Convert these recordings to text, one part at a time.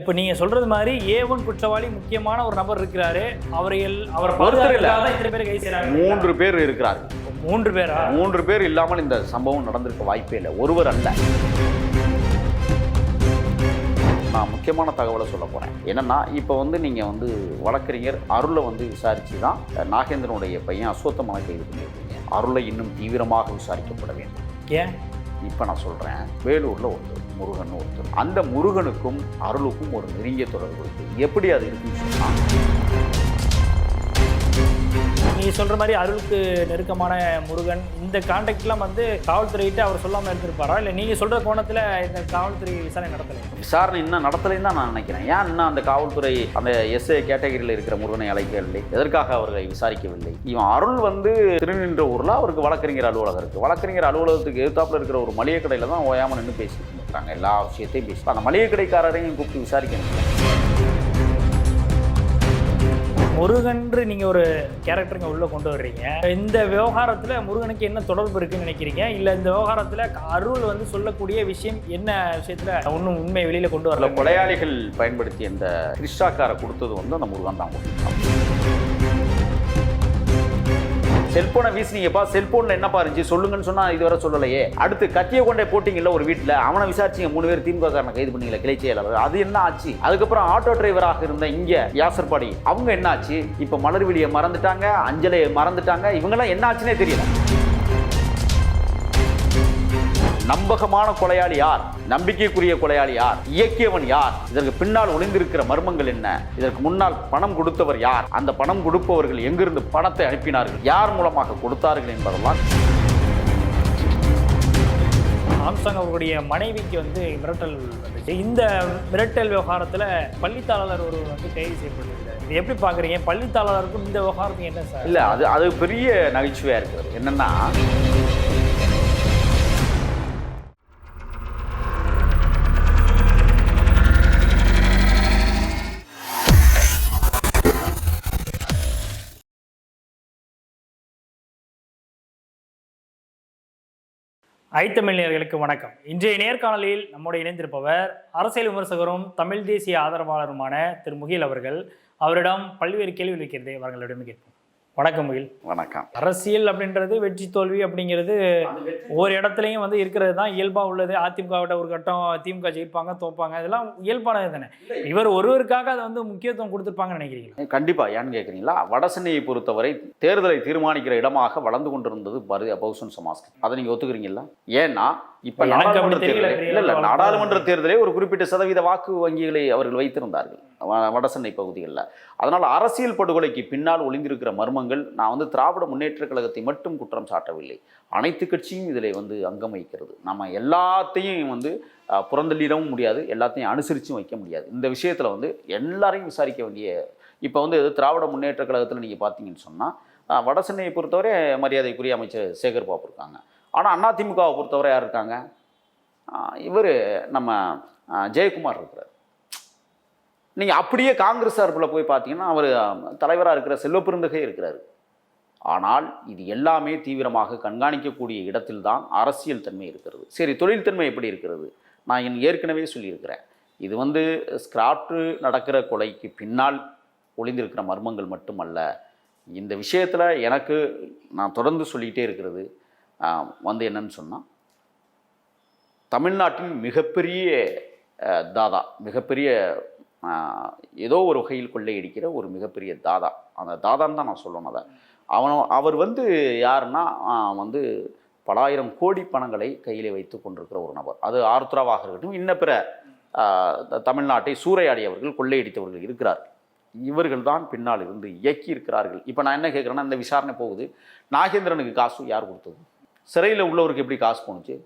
இப்போ நீங்க சொல்றது மாதிரி ஏ ஒன் குற்றவாளி முக்கியமான ஒரு நபர் இருக்கிறாரு. அவரை அவர் இத்தனை பேர் கை மூன்று பேர் இருக்கிறார்கள் மூன்று பேரா? மூன்று பேர் இல்லாமல் இந்த சம்பவம் நடந்திருக்க வாய்ப்பே இல்லை. ஒருவர் அல்ல. நான் முக்கியமான தகவலை சொல்ல போகிறேன் என்னன்னா இப்போ வந்து நீங்கள் வந்து வழக்கறிஞர் அருளை வந்து விசாரித்து தான் நாகேந்திரனுடைய பையன் அஸ்வத்தமான கைது பண்ணியிருக்கீங்க. அருளை இன்னும் தீவிரமாக விசாரிக்கப்பட வேண்டும். ஏன்? இப்போ நான் சொல்கிறேன் வேலூரில் ஒருத்தர். முருகன் ஒருத்தர். அந்த முருகனுக்கும் அருளுக்கும் ஒரு நெருங்கிய தொடர்பு இருக்குது எப்படி அது இருக்குன்னு சொன்னால் நீங்க சொல்ற மாதிரி அருளுக்கு நெருக்கமான முருகன் இந்த கான்டாக்ட்லாம் வந்து காவல்துறையிட்ட அவர் சொல்லாம இருந்திருப்பாரா? இல்ல நீங்க சொல்ற கோணத்துல இந்த காவல்துறை விசாரணை நடத்தலை? விசாரணை இன்னும் நடத்தலைன்னு தான் நான் நினைக்கிறேன். ஏன் இன்னும் அந்த காவல்துறை அந்த எஸ்ஏ கேட்டகரியில் இருக்கிற முருகனை அழைக்கவில்லை? எதற்காக அவர்களை விசாரிக்கவில்லை? இவன் அருள் வந்து திருநின்ற ஊரில் அவருக்கு வழக்கறிஞர் அலுவலகம் இருக்குது வழக்கறிஞர் அலுவலகத்துக்கு எதிர்த்தாப்புல இருக்கிற ஒரு மளிகை கடையில் தான் ஓயாமல் நின்று பேசிட்டு இருக்காங்க எல்லா விஷயத்தையும் பேசி அந்த மளிகை கடைக்காரரையும் கூப்பிட்டு விசாரிக்கணும். முருகன்று நீங்க ஒரு கேரக்டருங்க உள்ள கொண்டு வர்றீங்க. இந்த விவகாரத்துல முருகனுக்கு என்ன தொடர்பு இருக்குன்னு நினைக்கிறீங்க? இல்ல இந்த விவகாரத்துல அருள் வந்து சொல்லக்கூடிய விஷயம் என்ன விஷயத்துல ஒன்றும் உண்மை வெளியில கொண்டு வரல? கொலையாளிகள் பயன்படுத்தி அந்த கிறிஸ்டாக்காரை கொடுத்தது வந்து அந்த முருகன் தான் கொடுத்தான். செல்போனை வீசினீங்கப்பா செல்போன்ல என்னப்பா இருந்துச்சு? சொல்லுங்கன்னு சொன்னா இதுவரை சொல்லலையே. அடுத்து கத்திய கொண்டே போட்டீங்கல்ல ஒரு வீட்டில் அவனை விசாரிச்சீங்க மூணு பேர் திமுக காரனை கைது பண்ணீங்களா கிளை செயலாளர். அது என்ன ஆச்சு? அதுக்கப்புறம் ஆட்டோ டிரைவராக இருந்த இங்க யாசர்பாடி அவங்க என்ன ஆச்சு? இப்போ மலர்விழியை மறந்துட்டாங்க அஞ்சலையை மறந்துட்டாங்க இவங்கெல்லாம் என்ன ஆச்சுன்னே தெரியல. நம்பகமான கொலையாளி யார்? நம்பிக்கைக்குரிய கொலையாளி யார்? இயக்கியவன் யார்? இதற்கு பின்னால் ஒளிந்திருக்கிற மர்மங்கள் என்ன? இதற்கு முன்னால் பணம் கொடுத்தவர் யார்? அந்த பணம் கொடுப்பவர்கள் எங்கிருந்து பணத்தை அனுப்பினார்கள்? யார் மூலமாக கொடுத்தார்கள் என்பதெல்லாம் ஆம்சாங் அவருடைய மனைவிக்கு வந்து மிரட்டல் வந்துச்சு. இந்த மிரட்டல் விவகாரத்துல பள்ளித்தாளர் ஒரு வந்து கைது செய்யப்பட்டிருக்காரு இது எப்படி பாக்குறீங்க பள்ளித்தாளருக்கும் இந்த விவகாரத்துக்கு என்ன சார்? இல்ல அது அது பெரிய நகைச்சுவையா இருக்கிறது. என்னன்னா ஐத்தமிழர்களுக்கு வணக்கம். இன்றைய நேர்காணலில் நம்முடைய இணைந்திருப்பவர் அரசியல் விமர்சகரும் தமிழ் தேசிய ஆதரவாளருமான திரு முகில் அவர்கள். அவரிடம் பல்வேறு கேள்வி இருக்கிறது. அவர்களிடம் கேட்போம். வணக்கம் முகில் வணக்கம். அரசியல் அப்படின்றது வெற்றி தோல்வி அப்படிங்கிறது ஒவ்வொரு இடத்துலையும் வந்து இருக்கிறது தான். இயல்பாக உள்ளது. அதிமுகவிட்ட ஒரு கட்டம் திமுக ஜெயிப்பாங்க தோப்பாங்க. இதெல்லாம் இயல்பானது தானே. இவர் ஒருவருக்காக அதை வந்து முக்கியத்துவம் கொடுத்துருப்பாங்கன்னு நினைக்கிறீங்களா? கண்டிப்பா. ஏன்னு கேட்குறீங்களா வடசென்னையை பொறுத்தவரை தேர்தலை தீர்மானிக்கிற இடமாக வளர்ந்து கொண்டிருந்தது பாரதிய பகுசன் சமாஜ். அதை நீங்க ஒத்துக்கிறீங்களா? ஏன்னா இப்ப நாடாளுமன்ற தேர்தலே- இல்ல நாடாளுமன்ற தேர்தலே ஒரு குறிப்பிட்ட சதவீத வாக்கு வங்கிகளை அவர்கள் வைத்திருந்தார்கள். வடசென்னை பகுதிகளில். அதனால் அரசியல் படுகொலைக்கு பின்னால் ஒளிந்திருக்கிற மர்மங்கள் நான் வந்து திராவிட முன்னேற்ற கழகத்தை மட்டும் குற்றம் சாட்டவில்லை. அனைத்து கட்சியும் இதில் வந்து அங்கம் வகிக்கிறது. நம்ம எல்லாத்தையும் வந்து புறந்தள்ளிடவும் முடியாது. எல்லாத்தையும் அனுசரிச்சும் வைக்க முடியாது. இந்த விஷயத்தில் வந்து எல்லாரையும் விசாரிக்க வேண்டிய இப்போ வந்து திராவிட முன்னேற்ற கழகத்தில் நீங்கள் பார்த்தீங்கன்னு சொன்னால் வடசென்னையை பொறுத்தவரை மரியாதைக்குரிய அமைச்சர் சேகர் பாபு இருக்காங்க. ஆனால் அதிமுகவை பொறுத்தவரை யார் இருக்காங்க? இவர் நம்ம ஜெயக்குமார் இருக்கிறார். நீங்கள் அப்படியே காங்கிரஸ் சார்பில் போய் பார்த்தீங்கன்னா அவர் தலைவராக இருக்கிற செல்வப்பெருந்தகை இருக்கிறார். ஆனால் இது எல்லாமே தீவிரமாக கண்காணிக்கக்கூடிய இடத்தில்தான் அரசியல் தன்மை இருக்கிறது. சரி தொழில் தன்மை எப்படி இருக்கிறது? நான் என் ஏற்கனவே சொல்லியிருக்கிறேன். இது வந்து ஸ்கிராப்டு நடக்கிற கொலைக்கு பின்னால் ஒளிந்திருக்கிற மர்மங்கள் மட்டுமல்ல. இந்த விஷயத்தில் எனக்கு நான் தொடர்ந்து சொல்லிகிட்டே இருக்கிறது. வந்து என்னன்னு சொன்னால் தமிழ்நாட்டின் மிகப்பெரிய தாதா மிகப்பெரிய ஏதோ ஒரு வகையில் கொள்ளையடிக்கிற ஒரு மிகப்பெரிய தாதா. அந்த தாதான்னு தான் நான் சொல்லணும் அதை. அவனோ அவர் வந்து யாருன்னா வந்து பலாயிரம் கோடி பணங்களை கையிலே வைத்து கொண்டிருக்கிற ஒரு நபர். அது ஆருத்ராவாக இருக்கட்டும் இன்ன பிற த- தமிழ்நாட்டை சூறையாடியவர்கள் கொள்ளையடித்தவர்கள் இருக்கிறார்கள் இவர்கள் தான் பின்னால் இருந்து இயக்கி இருக்கிறார்கள் இப்போ நான் என்ன கேட்குறேன்னா இந்த விசாரணை போகுது. நாகேந்திரனுக்கு காசு யார் கொடுத்தது? சிறையில் உள்ளவருக்கு எப்படி காசு போணுச்சு?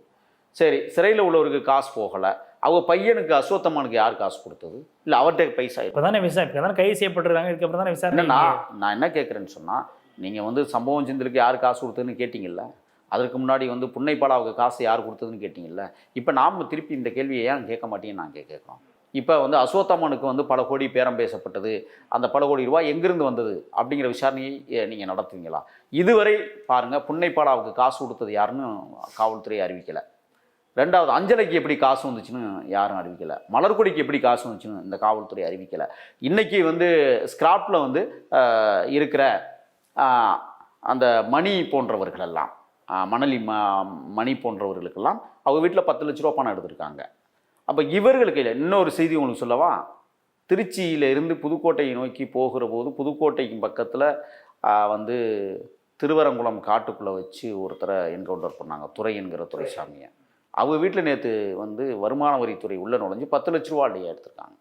சரி சிறையில் உள்ளவருக்கு காசு போகலை. அவங்க பையனுக்கு அஸ்வத்தம்மனுக்கு யார் காசு கொடுத்தது? இல்லை அவர்கிட்ட பைசா இருக்கு? இப்பதானே விசாரணை இப்பதானே கைது செய்யப்பட்டிருக்காங்க. இதுக்கப்புறம் தானே விசாரணை என்னன்னா நான் என்ன கேட்குறேன்னு சொன்னால் நீங்கள் வந்து சம்பவம் செந்திலுக்கு யார் காசு கொடுத்ததுன்னு கேட்டிங்கல்ல? அதற்கு முன்னாடி வந்து புன்னைப்பாலாவுக்கு காசு யார் கொடுத்ததுன்னு கேட்டிங்கல்ல? இப்போ நாம் திருப்பி இந்த கேள்வியை ஏன் கேட்க மாட்டேன்னு நான் கேட்குறோம். இப்போ வந்து அசோத்தமனுக்கு வந்து பல கோடி பேரம் பேசப்பட்டது. அந்த பல கோடி ரூபாய் எங்கிருந்து வந்தது? அப்படிங்கிற விசாரணையை நீங்கள் நடத்துவீங்களா? இதுவரை பாருங்கள் புன்னைப்பாடாவுக்கு காசு கொடுத்தது யாருன்னு காவல்துறை அறிவிக்கலை. ரெண்டாவது அஞ்சலைக்கு எப்படி காசு வந்துச்சுன்னு யாரும் அறிவிக்கலை. மலர்கொடிக்கு எப்படி காசு வந்துச்சுன்னு இந்த காவல்துறை அறிவிக்கலை. இன்றைக்கி வந்து ஸ்கிராப்பில் வந்து இருக்கிற அந்த மணி போன்றவர்களெல்லாம் மணலி ம மணி போன்றவர்களுக்கெல்லாம் அவங்க வீட்டில் பத்து லட்ச ரூபா பணம் எடுத்திருக்காங்க. அப்போ இவர்களுக்கு இல்லை இன்னொரு செய்தி உங்களுக்கு சொல்லவா? திருச்சியில் இருந்து புதுக்கோட்டையை நோக்கி போகிற போது புதுக்கோட்டைக்கு பக்கத்தில் வந்து திருவரங்குளம் காட்டுக்குள்ளே வச்சு ஒருத்தரை என்கவுண்டர் பண்ணாங்க துறை என்கிற துறைசாமியை அவங்க வீட்டில் நேற்று வந்து வருமான வரித்துறை உள்ளே நுழைஞ்சு பத்து லட்ச ரூபா அள்ளியா எடுத்திருக்காங்க.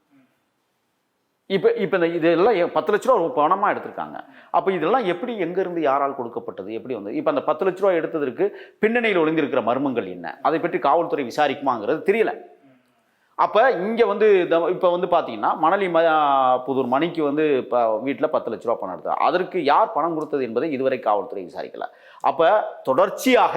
இப்போ இப்போ இந்த இதெல்லாம் எ- பத்து லட்ச ரூபா பணமாக எடுத்திருக்காங்க. அப்போ இதெல்லாம் எப்படி எங்கேருந்து யாரால் கொடுக்கப்பட்டது எப்படி வந்து இப்போ அந்த பத்து லட்ச ரூபா எடுத்ததற்கு பின்னணியில் ஒளிந்திருக்கிற மர்மங்கள் என்ன? அதை பற்றி காவல்துறை விசாரிக்குமாங்கிறது தெரியலை. அப்போ இங்கே வந்து இப்போ வந்து பார்த்தீங்கன்னா மணலி ம புதூர் மணிக்கு வந்து இப்போ வீட்டில் பத்து லட்ச ரூபா பணம் எடுத்தார் அதற்கு யார் பணம் கொடுத்தது என்பதை இதுவரை காவல்துறை விசாரிக்கல. அப்போ தொடர்ச்சியாக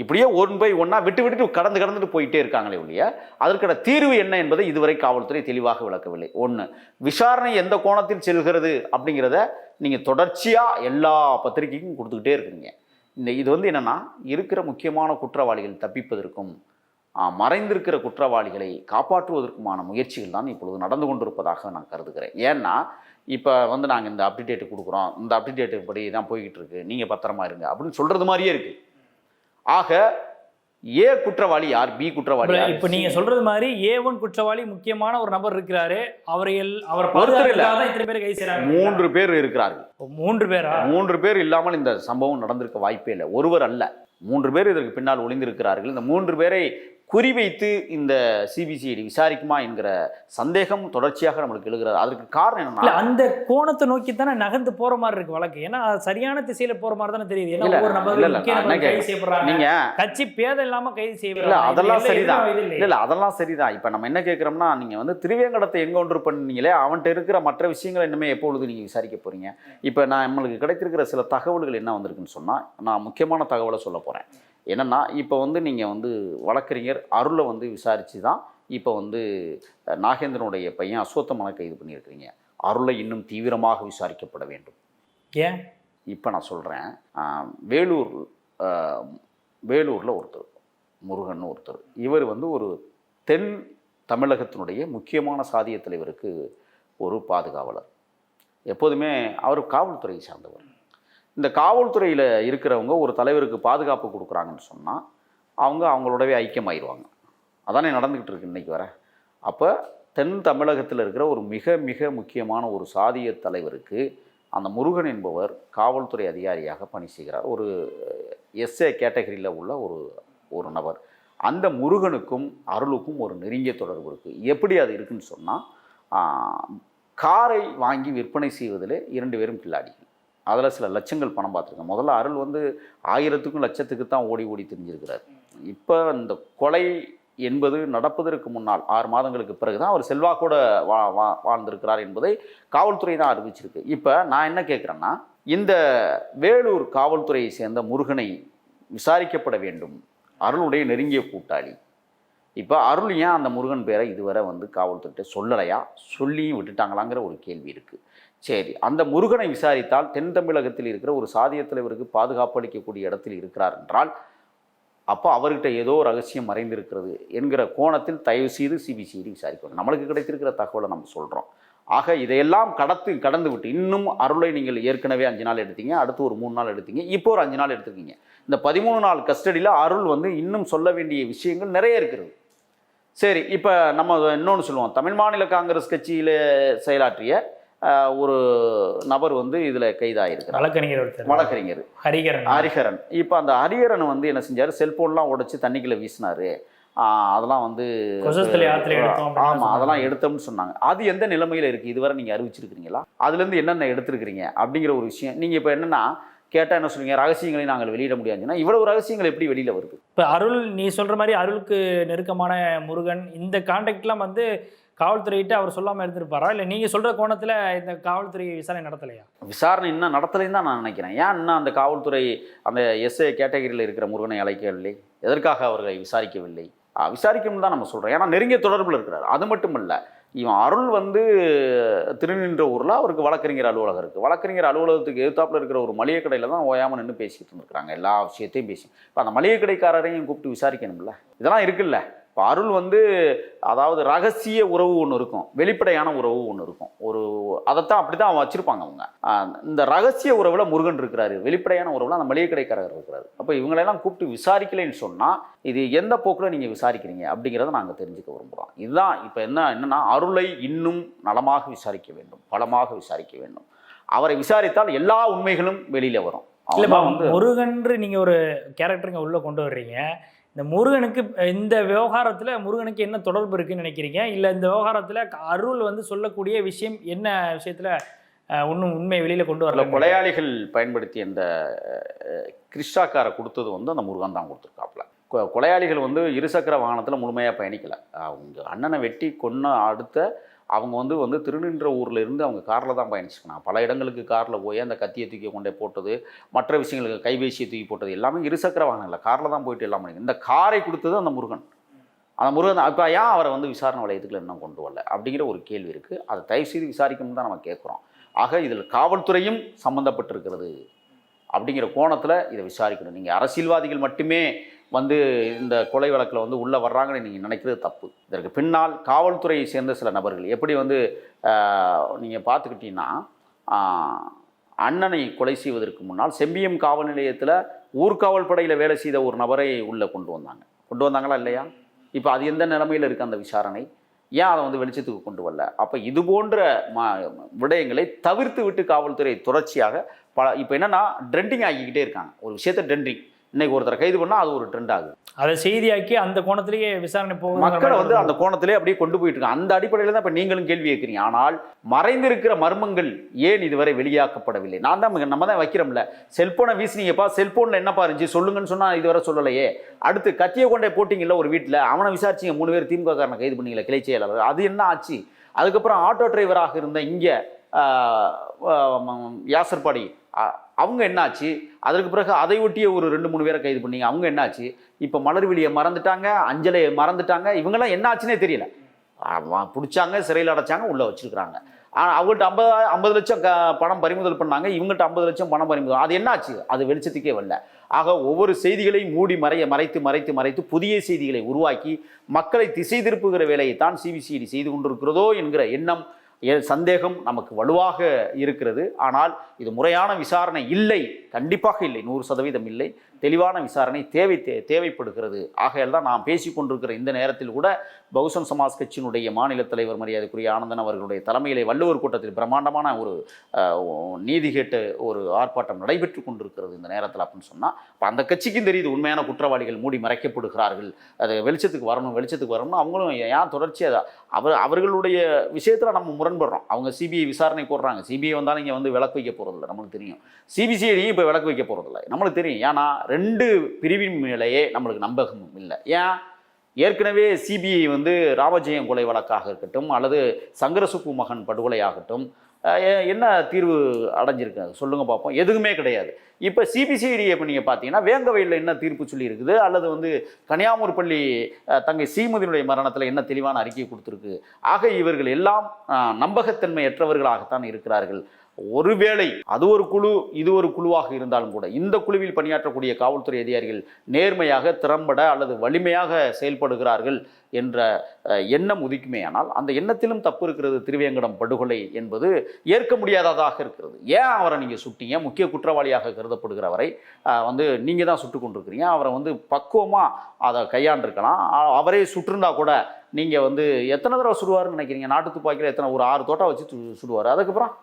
இப்படியே ஒன் பை ஒன்றா விட்டு விட்டு கடந்து கடந்துட்டு போயிட்டே இருக்காங்களே ஒழிய அதற்கான தீர்வு என்ன என்பதை இதுவரை காவல்துறை தெளிவாக விளக்கவில்லை. ஒன்று விசாரணை எந்த கோணத்தில் செல்கிறது அப்படிங்கிறத நீங்கள் தொடர்ச்சியாக எல்லா பத்திரிகைக்கும் கொடுத்துக்கிட்டே இருக்கிறீங்க. இந்த இது வந்து என்னென்னா இருக்கிற முக்கியமான குற்றவாளிகள் தப்பிப்பதற்கும் மறைந்திருக்கிற குற்றவாளிகளை காப்பாற்றுவதற்குமான முயற்சிகள் தான் இப்பொழுது நடந்து கொண்டிருப்பதாக நான் கருதுகிறேன். ஏன்னா இப்போ வந்து நாங்கள் இந்த அப்டேட் கொடுக்குறோம். இந்த அப்டேட் படி தான் போய்கிட்டு இருக்கு. நீங்கள் பத்திரமா இருங்க அப்படின்னு சொல்கிறது மாதிரியே இருக்கு. ஆக ஏ குற்றவாளி யார்? பி குற்றவாளி இப்ப நீங்க சொல்றது மாதிரி ஏ ஒன் குற்றவாளி முக்கியமான ஒரு நபர் இருக்கிறாரு. அவரை அவர் இத்தனை பேர் கை மூன்று பேர் இருக்கிறார்கள். மூன்று பேரா? மூன்று பேர் இல்லாமல் இந்த சம்பவம் நடந்திருக்க வாய்ப்பே இல்லை. ஒருவர் அல்ல. மூன்று பேர் இதற்கு பின்னால் ஒளிந்திருக்கிறார்கள். இந்த மூன்று பேரை குறிவைத்து இந்த சிபிசிஐடி விசாரிக்குமா என்கிற சந்தேகம் தொடர்ச்சியாக நம்மளுக்கு எழுகிறது. அதற்கு காரணம் என்னன்னா அந்த கோணத்தை நோக்கி தானே நகர்ந்து போற மாதிரி இருக்கு வழக்கு. ஏன்னா அது சரியான திசையில போற மாதிரி தானே தெரியுது. ஏன்னா என்ன கைது செய்யப்படுறாங்க. நீங்க கட்சி பேதம் இல்லாம கைது செய்யப்படுறாங்க. அதெல்லாம் சரிதான். இல்ல இல்ல அதெல்லாம் சரிதான். இப்ப நம்ம என்ன கேட்குறோம்னா நீங்க வந்து திருவேங்கடத்தை எங்கவுண்டர் பண்ணீங்களே அவன்கிட்ட இருக்கிற மற்ற விஷயங்களை இனிமே எப்பொழுது நீங்க விசாரிக்க போறீங்க? இப்ப நான் நம்மளுக்கு கிடைத்திருக்கிற சில தகவல்கள் என்ன வந்திருக்குன்னு சொன்னா நான் முக்கியமான தகவலை சொல்ல போறேன். என்னன்னா இப்போ வந்து நீங்க வந்து வழக்கறிஞர் அருளை வந்து விசாரிச்சு தான் இப்போ வந்து நாகேந்திரனுடைய பையன் அஸ்வத்தமனை கைது பண்ணியிருக்கிறீங்க. அருளை இன்னும் தீவிரமாக விசாரிக்கப்பட வேண்டும். ஏன்? இப்போ நான் சொல்கிறேன் வேலூர் வேலூரில் ஒருத்தர் முருகன் ஒருத்தர். இவர் வந்து ஒரு தென் தமிழகத்தினுடைய முக்கியமான சாதிய தலைவருக்கு ஒரு பாதுகாவலர். எப்போதுமே அவர் காவல்துறையை சார்ந்தவர். இந்த காவல்துறையில் இருக்கிறவங்க ஒரு தலைவருக்கு பாதுகாப்பு கொடுக்குறாங்கன்னு சொன்னால் அவங்க அவங்களோடவே ஐக்கியமாயிடுவாங்க அதானே நடந்துக்கிட்டு இருக்கு இன்னைக்கு வர. அப்போ தென் தமிழகத்தில் இருக்கிற ஒரு மிக மிக முக்கியமான ஒரு சாதிய தலைவருக்கு அந்த முருகன் என்பவர் காவல்துறை அதிகாரியாக பணி செய்கிறார். ஒரு எஸ்ஏ கேட்டகரியில் உள்ள ஒரு ஒரு நபர். அந்த முருகனுக்கும் அருளுக்கும் ஒரு நெருங்கிய தொடர்பு இருக்குது எப்படி அது இருக்குன்னு சொன்னால் காரை வாங்கி விற்பனை செய்வதில் இரண்டு பேரும் கில்லாடிகள். அதில் சில லட்சங்கள் பணம் பார்த்துருக்கேன். முதல்ல அருள் வந்து ஆயிரத்துக்கும் லட்சத்துக்கு தான் ஓடி ஓடி தெரிஞ்சிருக்கிறார். இப்போ இந்த கொலை என்பது நடப்பதற்கு முன்னால் ஆறு மாதங்களுக்கு பிறகு தான் அவர் செல்வாக்கோட வா வா வாழ்ந்திருக்கிறார் என்பதை காவல்துறை தான் அறிவிச்சிருக்கு. இப்போ நான் என்ன கேட்குறேன்னா இந்த வேலூர் காவல்துறையை சேர்ந்த முருகனை விசாரிக்கப்பட வேண்டும். அருளுடைய நெருங்கிய கூட்டாளி. இப்போ அருள் ஏன் அந்த முருகன் பேரை இதுவரை வந்து காவல்துறை சொல்லலையா? சொல்லியும் விட்டுட்டாங்களாங்கிற ஒரு கேள்வி இருக்குது சரி அந்த முருகனை விசாரித்தால் தென் தமிழகத்தில் இருக்கிற ஒரு சாதிய தலைவருக்கு பாதுகாப்பு அளிக்கக்கூடிய இடத்தில் இருக்கிறார் என்றால் அப்போ அவர்கிட்ட ஏதோ ரகசியம் மறைந்திருக்கிறது என்கிற கோணத்தில் தயவு செய்து சிபிசிஐடி விசாரிக்கணும். நம்மளுக்கு கிடைத்திருக்கிற தகவலை நம்ம சொல்கிறோம் ஆக இதையெல்லாம் கடத்து கடந்து விட்டு இன்னும் அருளை நீங்கள் ஏற்கனவே அஞ்சு நாள் எடுத்தீங்க அடுத்து ஒரு மூணு நாள் எடுத்தீங்க இப்போ ஒரு அஞ்சு நாள் எடுத்துருக்கீங்க. இந்த பதிமூணு நாள் கஸ்டடியில் அருள் வந்து இன்னும் சொல்ல வேண்டிய விஷயங்கள் நிறைய இருக்கிறது. சரி இப்போ நம்ம இன்னொன்று சொல்லுவோம். தமிழ் மாநில காங்கிரஸ் கட்சியில் செயலாற்றிய ஒரு நபர் வந்து இதில் கைதாயிருக்கிறார். வழக்கறிஞர் ஒருத்தர். வழக்கறிஞர். ஹரிகரன். ஹரிஹரன் இப்போ அந்த ஹரிஹரன் வந்து என்ன செஞ்சார்? செல்போன்லாம் உடைச்சு தண்ணிக்குள்ள வீசினாரு. அதெல்லாம் வந்து ஆமாம். அதெல்லாம் எடுத்தோம்னு சொன்னாங்க. அது எந்த நிலைமையில் இருக்குது இதுவரை நீங்கள் அறிவிச்சிருக்கிறீங்களா? அதுலேருந்து என்னென்ன எடுத்திருக்கிறீங்க? அப்படிங்கிற ஒரு விஷயம். நீங்கள் இப்போ என்னென்னா கேட்டால் என்ன சொல்லுவீங்க ரகசியங்களை நாங்கள் வெளியிட முடியாதுன்னா இவ்வளவு ரகசியங்கள் எப்படி வெளியில் வருது? இப்போ அருள் நீ சொல்ற மாதிரி அருளுக்கு நெருக்கமான முருகன் இந்த கான்டாக்ட்லாம் வந்து காவல்துறையிட்ட அவர் சொல்லாமல் எடுத்துருப்பாரா இல்லை நீங்கள் சொல்கிற கோணத்தில் இந்த காவல்துறை விசாரணை நடத்தலையா? விசாரணை இன்னும் நடத்தலைன்னு தான் நான் நினைக்கிறேன். ஏன் இன்னும் அந்த காவல்துறை அந்த எஸ்ஏ கேட்டகரியில் இருக்கிற முருகனை அழைக்கவில்லை? எதற்காக அவர்களை விசாரிக்கவில்லை? விசாரிக்கணும்னு தான் நம்ம சொல்கிறோம் ஏன்னா நெருங்கிய தொடர்பில் இருக்கிறார். அது மட்டும் இல்லை இவன் அருள் வந்து திருநின்ற ஊரில் அவருக்கு வழக்கறிஞர் அலுவலகம் இருக்குது வழக்கறிஞர் அலுவலகத்துக்கு எதிர்த்தாப்பில் இருக்கிற ஒரு மளிகை கடையில் தான் ஓயாமல் நின்று பேசிக்கிட்டு இருந்திருக்காங்க எல்லா விஷயத்தையும் பேசி. இப்போ அந்த மளிகை கடைக்காரரையும் கூப்பிட்டு விசாரிக்கணும்ல? இதெல்லாம் இருக்குல்ல? இப்போ அருள் வந்து அதாவது ரகசிய உறவு ஒன்று இருக்கும். வெளிப்படையான உறவு ஒன்று இருக்கும். ஒரு அதைத்தான் அப்படி தான் வச்சுருப்பாங்க அவங்க. இந்த ரகசிய உறவில் முருகன் இருக்கிறாரு. வெளிப்படையான உறவில் அந்த மளிகை கடைக்காரர் இருக்கிறாரு. அப்போ இவங்களெல்லாம் கூப்பிட்டு விசாரிக்கலைன்னு சொன்னால் இது எந்த போக்கில் நீங்கள் விசாரிக்கிறீங்க அப்படிங்கிறத நாங்கள் தெரிஞ்சுக்க விரும்புகிறோம் இதுதான் இப்போ என்ன என்னன்னா அருளை இன்னும் நலமாக விசாரிக்க வேண்டும். பலமாக விசாரிக்க வேண்டும். அவரை விசாரித்தால் எல்லா உண்மைகளும் வெளியில் வரும். இல்லைப்பா வந்து முருகன்று நீங்கள் ஒரு கேரக்டருங்க உள்ளே கொண்டு வர்றீங்க. இந்த முருகனுக்கு இந்த விவகாரத்தில் முருகனுக்கு என்ன தொடர்பு இருக்குன்னு நினைக்கிறீங்க? இல்லை இந்த விவகாரத்தில் அருள் வந்து சொல்லக்கூடிய விஷயம் என்ன விஷயத்தில் ஒன்றும் உண்மை வெளியில் கொண்டு வரல? கொலையாளிகள் பயன்படுத்தி அந்த கிறிஸ்டாக்காரை கொடுத்தது வந்து அந்த முருகன் தான் கொடுத்துருக்காப்புல. கொ- கொலையாளிகள் வந்து இருசக்கர வாகனத்தில் முழுமையாக பயணிக்கலை. அவங்க அண்ணனை வெட்டி கொன்ன அடுத்த அவங்க வந்து வந்து திருநின்ற ஊரில் இருந்து அவங்க காரில் தான் பயணிச்சுக்கணும். பல இடங்களுக்கு காரில் போய் அந்த கத்தியை தூக்கி கொண்டே போட்டது மற்ற விஷயங்களுக்கு கைபேசியை தூக்கி போட்டது எல்லாமே இருசக்கர வாகனம் இல்லை காரில் தான் போயிட்டு எல்லாம் இந்த காரை கொடுத்தது அந்த முருகன். அந்த முருகன் அப்போ ஏன் அவரை வந்து விசாரணை வளையத்துக்குள்ள இன்னும் கொண்டு வரல? அப்படிங்கிற ஒரு கேள்வி இருக்குது அதை தயவு செய்து விசாரிக்கணும்னு தான் நம்ம கேட்குறோம். ஆக இதில் காவல்துறையும் சம்மந்தப்பட்டிருக்கிறது அப்படிங்கிற கோணத்தில் இதை விசாரிக்கணும். நீங்கள் அரசியல்வாதிகள் மட்டுமே வந்து இந்த கொலை வழக்கில் வந்து உள்ளே வர்றாங்கன்னு நீங்கள் நினைக்கிறது தப்பு. இதற்கு பின்னால் காவல்துறையை சேர்ந்த சில நபர்கள். எப்படி வந்து நீங்கள் பார்த்துக்கிட்டீங்கன்னா அண்ணனை கொலை செய்வதற்கு முன்னால் செம்பியம் காவல் நிலையத்தில் ஊர்காவல் படையில் வேலை செய்த ஒரு நபரை உள்ளே கொண்டு வந்தாங்க. கொண்டு வந்தாங்களா இல்லையா? இப்போ அது எந்த நிலைமையில் இருக்குது அந்த விசாரணை? ஏன் அதை வந்து வெளிச்சத்துக்கு கொண்டு வரல? அப்போ இது போன்ற ம விடயங்களை தவிர்த்து விட்டு காவல்துறை தொடர்ச்சியாக பல இப்போ என்னென்னா ட்ரெண்டிங் ஆகிக்கிட்டே இருக்காங்க. ஒரு விஷயத்தை ட்ரெண்டிங். இன்னைக்கு ஒருத்தரை கைது பண்ணால் அது ஒரு ட்ரெண்ட் ஆகுது. அதை செய்தியாக்கி அந்த கோணத்திலேயே விசாரணை போகுது மக்களை வந்து அந்த கோணத்திலே அப்படியே கொண்டு போயிட்டு இருக்காங்க. அந்த அடிப்படையில் தான் இப்போ நீங்களும் கேள்வி கேட்குறீங்க. ஆனால் மறைந்திருக்கிற மர்மங்கள் ஏன் இதுவரை வெளியாக்கப்படவில்லை? நான் தான் நம்ம தான் வைக்கிறோம்ல. செல்போனை வீசினீங்கப்பா செல்போனில் என்னப்பா இருந்துச்சு சொல்லுங்கன்னு சொன்னால் இதுவரை சொல்லலையே. அடுத்து கத்தியை கொண்டே போட்டிங்கல்ல ஒரு வீட்டில் அவனை விசாரிச்சிங்க மூணு பேர் திமுக காரனை கைது பண்ணீங்களா கிளை செயலாளர். அது என்ன ஆச்சு? அதுக்கப்புறம் ஆட்டோ டிரைவராக இருந்த இங்கே யாசர்பாடி அவங்க என்னாச்சு? அதற்கு பிறகு அதை ஒட்டிய ஒரு ரெண்டு மூணு பேரை கைது பண்ணீங்க. அவங்க என்னாச்சு? இப்போ மலர்விழியை மறந்துட்டாங்க அஞ்சலை மறந்துட்டாங்க. இவங்கெல்லாம் என்னாச்சுன்னே தெரியல. அவன் பிடிச்சாங்க சிறையில் அடைச்சாங்க உள்ளே வச்சுருக்குறாங்க. ஆனால் அவங்கள்ட்ட ஐம்பது ஐம்பது லட்சம் க பணம் பறிமுதல் பண்ணாங்க. இவங்கள்ட்ட ஐம்பது லட்சம் பணம் பறிமுதல். அது என்னாச்சு? அது வெளிச்சத்துக்கே வரல. ஆக ஒவ்வொரு செய்திகளையும் மூடி மறைய மறைத்து மறைத்து மறைத்து புதிய செய்திகளை உருவாக்கி மக்களை திசை திருப்புகிற வேலையை தான் சிபிசிஐடி செய்து கொண்டிருக்கிறதோ என்கிற எண்ணம் சந்தேகம் நமக்கு வலுவாக இருக்கிறது. ஆனால் இது முறையான விசாரணை இல்லை. கண்டிப்பாக இல்லை. நூறு சதவீதம் இல்லை. தெளிவான விசாரணை தேவை தே- தேவைப்படுகிறது. ஆகையால் தான் நாம் பேசிக் கொண்டிருக்கிற இந்த நேரத்தில் கூட பகுசன் சமாஜ் கட்சியினுடைய மாநில தலைவர் மரியாதைக்குரிய ஆனந்தன் அவர்களுடைய தலைமையிலே வள்ளுவர் கூட்டத்தில் பிரம்மாண்டமான ஒரு நீதி கேட்டு ஒரு ஆர்ப்பாட்டம் நடைபெற்று கொண்டிருக்கிறது இந்த நேரத்தில் அப்படின்னு சொன்னால் இப்போ அந்த கட்சிக்கும் தெரியுது உண்மையான குற்றவாளிகள் மூடி மறைக்கப்படுகிறார்கள். அது வெளிச்சத்துக்கு வரணும் வெளிச்சத்துக்கு வரணும்னு அவங்களும் ஏன் தொடர்ச்சியாக அவர் அவர்களுடைய விஷயத்தில் நம்ம முரண்படுறோம். அவங்க சிபிஐ விசாரணை போடுறாங்க. சிபிஐ வந்தாலும் இங்கே வந்து விளக்கு வைக்க போகிறதில்ல நம்மளுக்கு தெரியும். சிபிசிஐடியும் இப்போ விளக்கு வைக்க போகிறதில்ல நம்மளுக்கு தெரியும். ஏன்னா ரெண்டு பிரிவின் மேலேயே நம்மளுக்கு நம்பகம் இல்லை. ஏன்? ஏற்கனவே சிபிஐ வந்து ராமஜெயம் கொலை வழக்காக இருக்கட்டும் அல்லது சங்கரசுப்பு மகன் படுகொலையாகட்டும் என்ன தீர்வு அடைஞ்சிருக்கு? சொல்லுங்க பார்ப்போம் எதுவுமே கிடையாது. இப்போ சிபிசிஐடி இப்போ நீங்கள் பார்த்தீங்கன்னா வேங்கவையில் என்ன தீர்ப்பு சொல்லியிருக்குது? அல்லது வந்து கனியாமூர் பள்ளி தங்கை சீமதியினுடைய மரணத்தில் என்ன தெளிவான அறிக்கை கொடுத்துருக்கு? ஆக இவர்கள் எல்லாம் நம்பகத்தன்மையற்றவர்களாகத்தான் இருக்கிறார்கள். ஒருவேளை அது ஒரு குழு இது ஒரு குழுவாக இருந்தாலும் கூட இந்த குழுவில் பணியாற்றக்கூடிய காவல்துறை அதிகாரிகள் நேர்மையாக திறம்பட அல்லது வலிமையாக செயல்படுகிறார்கள் என்ற எண்ணம் உதிக்குமே ஆனால் அந்த எண்ணத்திலும் தப்பு இருக்கிறது திருவேங்கடம் படுகொலை என்பது ஏற்க முடியாததாக இருக்கிறது. ஏன் அவரை நீங்கள் சுட்டீங்க? முக்கிய குற்றவாளியாக கருதப்படுகிறவரை வந்து நீங்கள் தான் சுட்டு கொண்டிருக்கிறீங்க. அவரை வந்து பக்குவமாக அதை கையாண்டிருக்கலாம். அவரே சுட்டிருந்தா கூட நீங்கள் வந்து எத்தனை தடவை சுடுவார்னு நினைக்கிறீங்க? நாட்டு துப்பாக்கியில் எத்தனை ஒரு ஆறு தோட்டா வச்சு சு- சுடுவார். அதுக்கப்புறம்?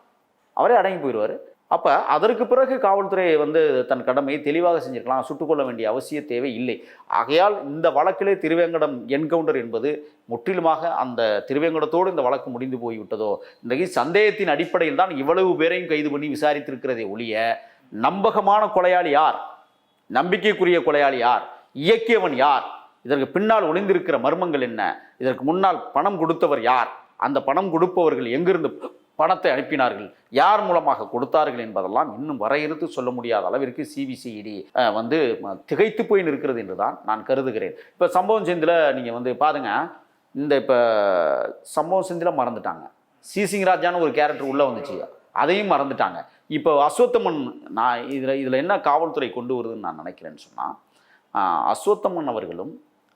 அவரே அடங்கி போயிடுவார். அப்போ அதற்கு பிறகு காவல்துறை வந்து தன் கடமையை தெளிவாக செஞ்சிருக்கலாம். சுட்டுக்கொள்ள வேண்டிய அவசிய தேவை இல்லை. ஆகையால் இந்த வழக்கிலே திருவேங்கடம் என்கவுண்டர் என்பது முற்றிலுமாக அந்த திருவேங்கடத்தோடு இந்த வழக்கு முடிந்து போய்விட்டதோ இன்றைக்கு சந்தேகத்தின் அடிப்படையில் தான் இவ்வளவு பேரையும் கைது பண்ணி விசாரித்திருக்கிறதே ஒழிய நம்பகமான கொலையாளி யார்? நம்பிக்கைக்குரிய கொலையாளி யார்? இயக்கியவன் யார்? இதற்கு பின்னால் ஒளிந்திருக்கிற மர்மங்கள் என்ன? இதற்கு முன்னால் பணம் கொடுத்தவர் யார்? அந்த பணம் கொடுப்பவர்கள் எங்கிருந்து பணத்தை அனுப்பினார்கள். யார் மூலமாக கொடுத்தார்கள் என்பதெல்லாம் இன்னும் வரையறுத்து சொல்ல முடியாத அளவிற்கு சிபிசிஇடி வந்து திகைத்து போய் நிற்கிறது என்று தான் நான் கருதுகிறேன். இப்போ சம்பவம் செந்தில் நீங்கள் வந்து பாருங்க. இந்த இப்போ சம்பவம் செந்தில் மறந்துட்டாங்க. சி ராஜான்னு ஒரு கேரக்டர் உள்ளே வந்துச்சு. அதையும் மறந்துட்டாங்க. இப்போ அஸ்வத்தமன் நான் இதில் இதில் என்ன காவல்துறை கொண்டு வருதுன்னு நான் நினைக்கிறேன்னு சொன்னால் அஸ்வத்தமன் அவர்களும்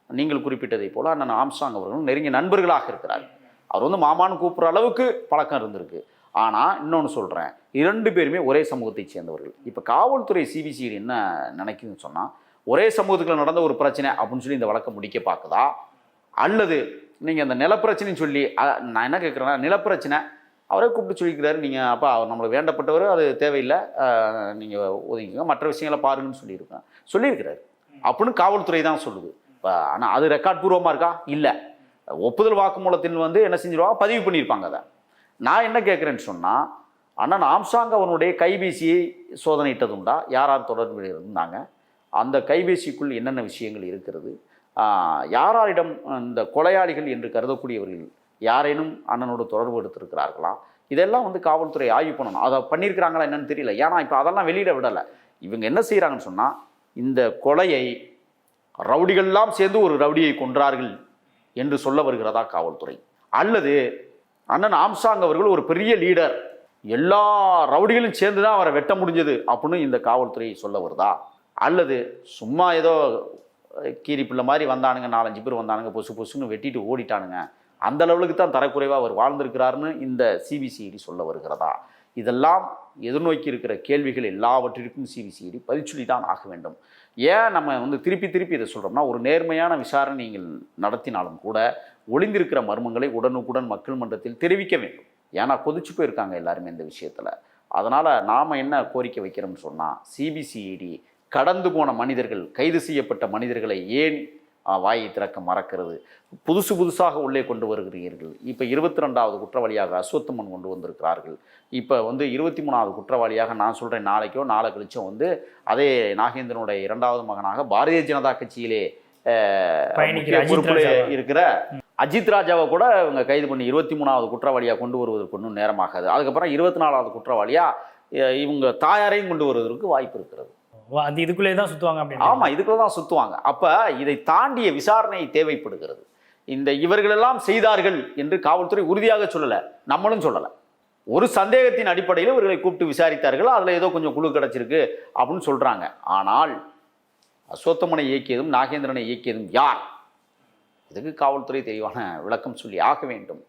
நீங்கள் குறிப்பிட்டதைப் போல் அண்ணன் ஆம்சாங் அவர்களும் நெருங்கிய நண்பர்களாக இருக்கிறார்கள். அவர் வந்து மாமான்னு கூப்பிட்ற அளவுக்கு பழக்கம் இருந்திருக்கு. ஆனால் இன்னொன்று சொல்கிறேன் இரண்டு பேருமே ஒரே சமூகத்தைச் சேர்ந்தவர்கள். இப்போ காவல்துறை சிபிசிஐடி என்ன நினைக்குதுன்னு சொன்னால் ஒரே சமூகத்துக்குள்ள நடந்த ஒரு பிரச்சனை அப்படின்னு சொல்லி இந்த வழக்கை முடிக்க பார்க்குதா? அல்லது நீங்கள் அந்த நிலப்பிரச்சனைன்னு சொல்லி நான் என்ன கேட்குறேன்னா நிலப்பிரச்சனை. அவரே கூப்பிட்டு சொல்லிக்கிறாரு நீங்கள் அப்பா அவர் நம்மளுக்கு வேண்டப்பட்டவர் அது தேவையில்லை. நீங்கள் ஒதுங்கிங்க மற்ற விஷயங்களை பாருங்கன்னு சொல்லியிருக்கேன் சொல்லியிருக்கிறாரு. அப்படின்னு காவல்துறை தான் சொல்லுது. இப்போ ஆனால் அது ரெக்கார்ட் பூர்வமாக இருக்கா? இல்லை. ஒப்புதல் வாக்குமூலத்தில் வந்து என்ன செஞ்சிருவா? பதிவு பண்ணியிருப்பாங்க அதை. நான் என்ன கேட்குறேன்னு சொன்னால் அண்ணன் ஆம்சாங் அவனுடைய கைபேசியை சோதனையிட்டதுண்டா? யார் யார் தொடர்பு இருந்தாங்க? அந்த கைபேசிக்குள் என்னென்ன விஷயங்கள் இருக்கிறது? யாராரிடம் இந்த கொலையாளிகள் என்று கருதக்கூடியவர்கள் யாரேனும் அண்ணனோட தொடர்பு எடுத்திருக்கிறார்களா? இதெல்லாம் வந்து காவல்துறை ஆய்வு பண்ணணும். அதை பண்ணியிருக்கிறாங்களா என்னன்னு தெரியல. ஏன்னா இப்போ அதெல்லாம் வெளியிட விடலை. இவங்க என்ன செய்கிறாங்கன்னு சொன்னால் இந்த கொலையை ரவுடிகள்லாம் சேர்ந்து ஒரு ரவுடியை கொன்றார்கள். என்று சொல்ல வருகிறதா காவல்துறை. அல்லது அண்ணன் ஆம்சாங் அவர்கள் ஒரு பெரிய லீடர் எல்லா ரவுடிகளும் சேர்ந்து தான் அவரை வெட்ட முடிஞ்சது அப்படின்னு இந்த காவல்துறை சொல்ல வருதா? அல்லது சும்மா ஏதோ கீரி பிள்ளை மாதிரி வந்தானுங்க நாலஞ்சு பேர் வந்தானுங்க பொசு பொசுன்னு வெட்டிட்டு ஓடிட்டானுங்க. அந்த லெவலுக்கு தான் தரக்குறைவாக அவர் வாழ்ந்திருக்கிறாருன்னு இந்த சிபிசிஐடி சொல்ல வருகிறதா? இதெல்லாம் எதிர்நோக்கி இருக்கிற கேள்விகள் எல்லாவற்றிற்கும் சிபிசிஐடி பதில் தான் ஆக வேண்டும். ஏன் நம்ம வந்து திருப்பி திருப்பி இதை சொல்கிறோம்னா ஒரு நேர்மையான விசாரணை நீங்கள் நடத்தினாலும் கூட ஒளிந்திருக்கிற மர்மங்களை உடனுக்குடன் மக்கள் மன்றத்தில் தெரிவிக்க வேண்டும். ஏன்னா கொதிச்சு போயிருக்காங்க எல்லாருமே இந்த விஷயத்தில். அதனால் நாம் என்ன கோரிக்கை வைக்கிறோம்னு சொன்னால் சிபிசிஐடி கடந்து போன மனிதர்கள் கைது செய்யப்பட்ட மனிதர்களை ஏன் வாயை திறக்க மறக்கிறது. புதுசு புதுசாக உள்ளே கொண்டு வருகிறீர்கள். இப்போ இருபத்தி ரெண்டாவது குற்றவாளியாக அஸ்வத்தமன் கொண்டு வந்திருக்கிறார்கள். இப்போ வந்து இருபத்தி மூணாவது குற்றவாளியாக நான் சொல்கிறேன் நாளைக்கோ நாளை கழிச்சோ வந்து அதே நாகேந்திரனுடைய இரண்டாவது மகனாக பாரதிய ஜனதா கட்சியிலே? இருக்கிற அஜித் ராஜாவை கூட இவங்க கைது பண்ணி இருபத்தி மூணாவது குற்றவாளியாக கொண்டு வருவதற்கு ஒன்றும் நேரமாகாது. அதுக்கப்புறம் இருபத்தி நாலாவது குற்றவாளியாக இவங்க தாயாரையும் கொண்டு வருவதற்கு வாய்ப்பு இருக்கிறது. அது இதுக்குள்ளே தான் சுற்றுவாங்க அப்படின்னு ஆமாம் இதுக்குள்ளே தான் சுற்றுவாங்க அப்போ இதை தாண்டிய விசாரணை தேவைப்படுகிறது. இந்த இவர்களெல்லாம் செய்தார்கள் என்று காவல்துறை உறுதியாக சொல்லலை. நம்மளும் சொல்லலை. ஒரு சந்தேகத்தின் அடிப்படையில் இவர்களை கூப்பிட்டு விசாரித்தார்கள்? அதில் ஏதோ கொஞ்சம் குழு கிடச்சிருக்கு அப்படின்னு சொல்கிறாங்க ஆனால் அஸ்வத்தமனை இயக்கியதும் நாகேந்திரனை இயக்கியதும் யார்? இதுக்கு காவல்துறை தெளிவான விளக்கம் சொல்லி ஆக வேண்டும்.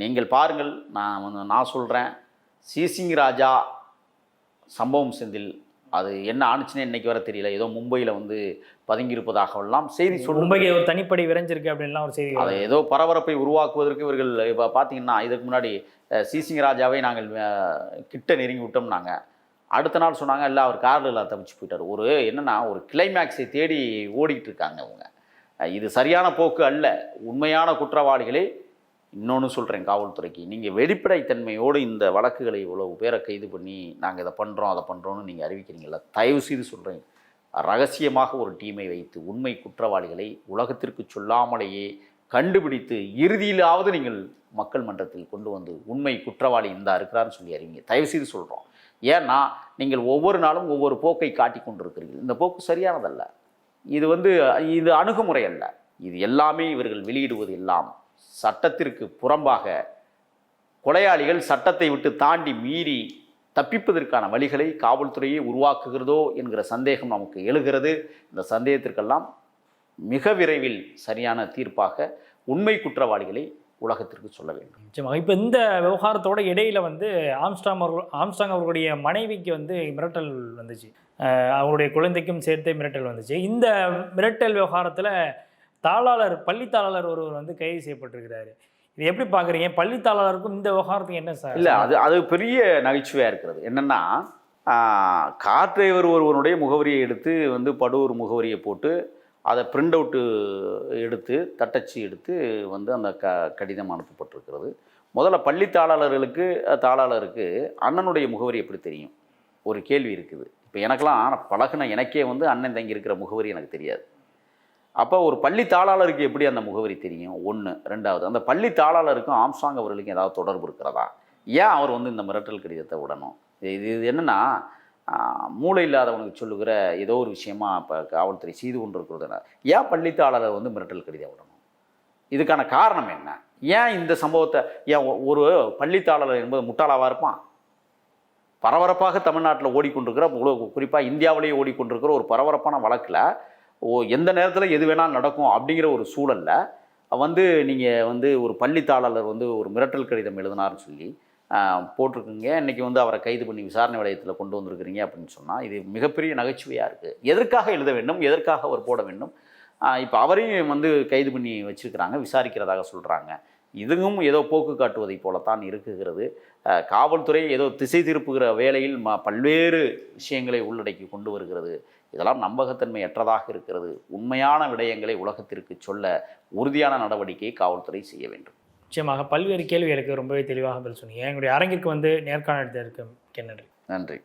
நீங்கள் பாருங்கள் நான் நான் சொல்கிறேன் சிசிங் ராஜா சம்பவம் செந்தில் அது என்ன ஆணுச்சுன்னு இன்னைக்கு வர தெரியல. ஏதோ மும்பையில் வந்து பதுங்கியிருப்பதாகவெல்லாம் செய்தி சொல்லுங்க மும்பைக்கு ஒரு தனிப்படை விரைஞ்சிருக்கு அப்படின்லாம் ஒரு செய்தி அதை ஏதோ பரபரப்பை உருவாக்குவதற்கு இவர்கள் இப்போ பார்த்தீங்கன்னா இதுக்கு முன்னாடி சிசிங் ராஜாவை நாங்கள் கிட்ட நெருங்கி விட்டோம் நாங்கள் அடுத்த நாள் சொன்னாங்க இல்லை அவர் காரில் எல்லாம் தப்பிச்சு போயிட்டார். ஒரு என்னன்னா ஒரு கிளைமேக்ஸை தேடி ஓடிக்கிட்டு இருக்காங்க அவங்க இது சரியான போக்கு அல்ல. உண்மையான குற்றவாளிகளை இன்னொன்று சொல்கிறேன் காவல்துறைக்கு. நீங்கள் வெளிப்படைத்தன்மையோடு இந்த வழக்குகளை இவ்வளவு பேரை கைது பண்ணி நாங்கள் இதை பண்ணுறோம் அதை பண்ணுறோன்னு நீங்கள் அறிவிக்கிறீங்களா தயவு செய்து சொல்கிறேன் ரகசியமாக ஒரு டீமை வைத்து உண்மை குற்றவாளிகளை உலகத்திற்கு சொல்லாமலேயே கண்டுபிடித்து இறுதியிலாவது நீங்கள் மக்கள் மன்றத்தில் கொண்டு வந்து உண்மை குற்றவாளி இந்தா இருக்கிறான்னு சொல்லி அறிவிங்க. தயவு செய்து சொல்கிறோம் ஏன்னா நீங்கள் ஒவ்வொரு நாளும் ஒவ்வொரு போக்கை காட்டி கொண்டிருக்கிறீர்கள். இந்த போக்கு சரியானதல்ல. இது வந்து இது அணுகுமுறை அல்ல. இது எல்லாமே இவர்கள் வெளியிடுவது எல்லாம் சட்டத்திற்கு புறம்பாக கொலையாளிகள் சட்டத்தை விட்டு தாண்டி மீறி தப்பிப்பதற்கான வழிகளை காவல்துறையே உருவாக்குகிறதோ என்கிற சந்தேகம் நமக்கு எழுகிறது. இந்த சந்தேகத்திற்கெல்லாம் மிக விரைவில் சரியான தீர்ப்பாக உண்மை குற்றவாளிகளை உலகத்திற்கு சொல்ல வேண்டும். நிச்சயமாக. இப்போ இந்த விவகாரத்தோட இடையில வந்து ஆம்ஸ்டாங் அவர்கள் ஆம்ஸ்டாங் அவர்களுடைய மனைவிக்கு வந்து மிரட்டல் வந்துச்சு. அவருடைய குழந்தைக்கும் சேர்த்தே மிரட்டல் வந்துச்சு. இந்த மிரட்டல் விவகாரத்தில் தாளாளர் பள்ளி தாளாளர் ஒருவர் வந்து கைது செய்யப்பட்டிருக்கிறாரு. இது எப்படி பார்க்குறீங்க? பள்ளி தாளாளருக்கும் இந்த விவகாரத்துக்கு என்ன சார்? இல்லை அது அது பெரிய நகைச்சுவையாக இருக்கிறது. என்னென்னா கார் டிரைவர் ஒருவனுடைய முகவரியை எடுத்து வந்து படுவர் முகவரியை போட்டு அதை பிரிண்ட் அவுட்டு எடுத்து தட்டச்சு எடுத்து வந்து அந்த க கடிதம் அனுப்பப்பட்டிருக்கிறது. முதல்ல பள்ளி தாளாளர்களுக்கு தாளாளருக்கு அண்ணனுடைய முகவரி எப்படி தெரியும்? ஒரு கேள்வி இருக்குது. இப்போ எனக்கெல்லாம் பழகுன எனக்கே வந்து அண்ணன் தங்கி இருக்கிற முகவரி எனக்கு தெரியாது. அப்போ ஒரு பள்ளி தாளாளருக்கு எப்படி அந்த முகவரி தெரியும்? ஒன்று ரெண்டாவது அந்த பள்ளி தாளாளருக்கும் ஆம்சாங் அவர்களுக்கும் ஏதாவது தொடர்பு இருக்கிறதா? ஏன் அவர் வந்து இந்த மிரட்டல் கடிதத்தை விடணும்? இது இது என்னென்னா மூளை இல்லாதவனுக்கு சொல்லுகிற ஏதோ ஒரு விஷயமா இப்போ காவல்துறை செய்து கொண்டிருக்கிறது ஏன் பள்ளித்தாளரை வந்து மிரட்டல் கடிதம் விடணும்? இதுக்கான காரணம் என்ன? ஏன் இந்த சம்பவத்தை ஏன் ஒரு பள்ளித்தாளர் என்பது முட்டாளாவாக இருப்பான்? பரபரப்பாக தமிழ்நாட்டில் ஓடிக்கொண்டிருக்கிற குறிப்பாக இந்தியாவிலேயே ஓடிக்கொண்டிருக்கிற ஒரு பரபரப்பான வழக்கில் ஓ எந்த நேரத்தில் எது வேணாலும் நடக்கும் அப்படிங்கிற ஒரு சூழல்ல வந்து நீங்கள் வந்து ஒரு பள்ளித்தாளர் வந்து ஒரு மிரட்டல் கடிதம் எழுதினார்னு சொல்லி போட்டிருக்குங்க. இன்னைக்கு வந்து அவரை கைது பண்ணி விசாரணை வளையத்தில் கொண்டு வந்திருக்கிறீங்க அப்படின்னு சொன்னால் இது மிகப்பெரிய நகைச்சுவையாக இருக்குது எதற்காக எழுத வேண்டும்? எதற்காக அவர் போட வேண்டும்? இப்போ அவரையும் வந்து கைது பண்ணி வச்சுருக்கிறாங்க விசாரிக்கிறதாக சொல்கிறாங்க இதுவும் ஏதோ போக்கு காட்டுவதை போலத்தான் இருக்குகிறது. காவல்துறை ஏதோ திசை திருப்புகிற வேளையில் ம பல்வேறு விஷயங்களை உள்ளடக்கி கொண்டு வருகிறது. இதெல்லாம் நம்பகத்தன்மை அற்றதாக இருக்கிறது. உண்மையான விடயங்களை உலகத்திற்கு சொல்ல உறுதியான நடவடிக்கையை காவல்துறை செய்ய வேண்டும். நிச்சயமாக பல்வேறு கேள்விகளுக்கு ரொம்பவே தெளிவாக பதில் சொன்னீங்க. எங்களுடைய அரங்கிற்கு வந்து நேர்காணல் மிக்க நன்றி. நன்றி.